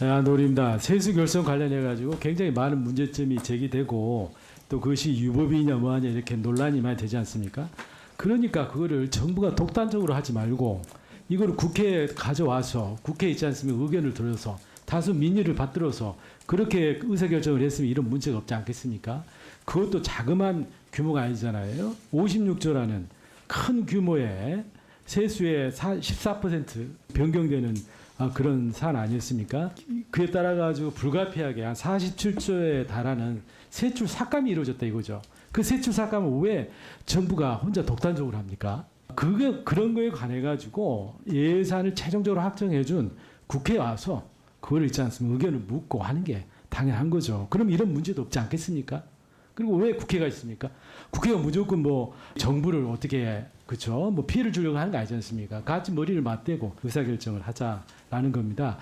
아, 노립니다. 세수 결성 관련해 가지고 굉장히 많은 문제점이 제기되고 또 그것이 유법이냐 뭐하냐 이렇게 논란이 많이 되지 않습니까? 그러니까 그거를 정부가 독단적으로 하지 말고 이거를 국회에 가져와서 국회에 있지 않습니까? 의견을 들어서 다수 민의를 받들어서 그렇게 의사결정을 했으면 이런 문제가 없지 않겠습니까? 그것도 자그만 규모가 아니잖아요. 56조라는 큰 규모의 세수의 14% 변경되는 아, 그런 사안 아니었습니까? 그에 따라 가지고 불가피하게 한 47조에 달하는 세출 삭감이 이루어졌다 이거죠. 그 세출 삭감을 왜 정부가 혼자 독단적으로 합니까? 그게 그런 거에 관해 가지고 예산을 최종적으로 확정해 준 국회에 와서 그걸 있지 않습니까? 의견을 묻고 하는 게 당연한 거죠. 그럼 이런 문제도 없지 않겠습니까? 그리고 왜 국회가 있습니까? 국회가 무조건 뭐 정부를 어떻게 그렇죠? 뭐 피해를 주려고 하는 거 아니지 않습니까? 같이 머리를 맞대고 의사결정을 하자라는 겁니다.